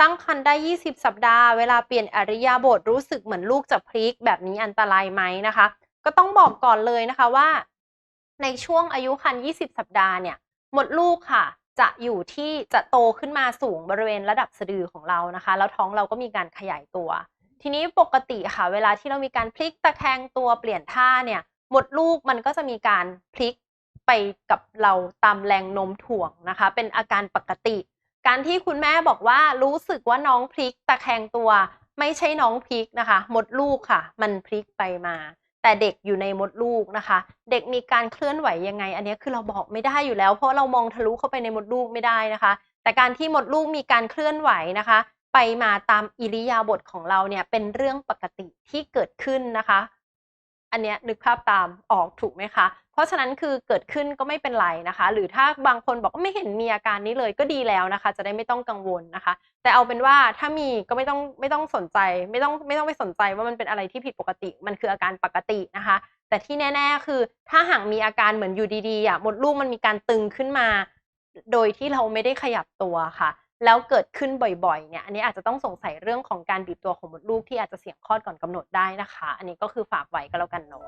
ตั้งครรภ์ได้ 20 สัปดาห์ เวลาเปลี่ยนอริยาบถรู้สึกเหมือนลูกจะพลิกแบบนี้อันตรายไหมนะคะ ก็ต้องบอกก่อนเลยนะคะว่า ในช่วงอายุครรภ์20 สัปดาห์เนี่ยหมดลูกค่ะ จะอยู่ที่จะโตขึ้นมาสูงบริเวณระดับสะดือของเรานะคะ แล้วท้องเราก็มีการขยายตัว ทีนี้ปกติค่ะ เวลาที่เรามีการพลิกตะแคงตัวเปลี่ยนท่าเนี่ยมดลูกมันก็จะมีการพลิก ไปกับเราตามแรงโน้มถ่วงนะคะ เป็นอาการปกติ การที่คุณแม่บอกว่ารู้สึกว่าน้องพลิกตะแคงตัว ไม่ใช่น้องพลิกนะคะมดลูกค่ะ มันพลิกไปมา แต่เด็กอยู่ในมดลูกนะคะ เด็กมีการเคลื่อนไหวยังไง อันนี้คือเราบอกไม่ได้อยู่แล้ว เพราะเรามองทะลุเข้าไปในมดลูกไม่ได้นะคะ แต่การที่มดลูกมีการเคลื่อนไหวนะคะ ไปมาตามอิริยาบถของเราเนี่ยเป็นเรื่องปกติที่เกิดขึ้นนะคะ อันเนี้ยนึกภาพตามออกถูกไหมคะ เพราะฉะนั้นคือเกิดขึ้นก็ไม่เป็นไรนะคะ หรือถ้าบางคนบอกว่าไม่เห็นมีอาการนี้เลยก็ดีแล้วนะคะ จะได้ไม่ต้องกังวลนะคะ แต่เอาเป็นว่าถ้ามีก็ไม่ต้องไม่ต้องสนใจ ไม่ต้องไม่ต้องไปสนใจว่ามันเป็นอะไรที่ผิดปกติ มันคืออาการปกตินะคะ แต่ที่แน่ ๆ คือถ้าหากมีอาการเหมือนอยู่ดีๆอะมดลูกมันมีการตึงขึ้นมา โดยที่เราไม่ได้ขยับตัวค่ะ แล้วเกิดขึ้นบ่อยๆ เนี่ย อันนี้อาจจะต้องสงสัยเรื่องของการบีบตัวของมดลูกที่อาจจะเสี่ยงคลอดก่อนกำหนดได้นะคะ อันนี้ก็คือฝากไว้ก็แล้วกันเนาะ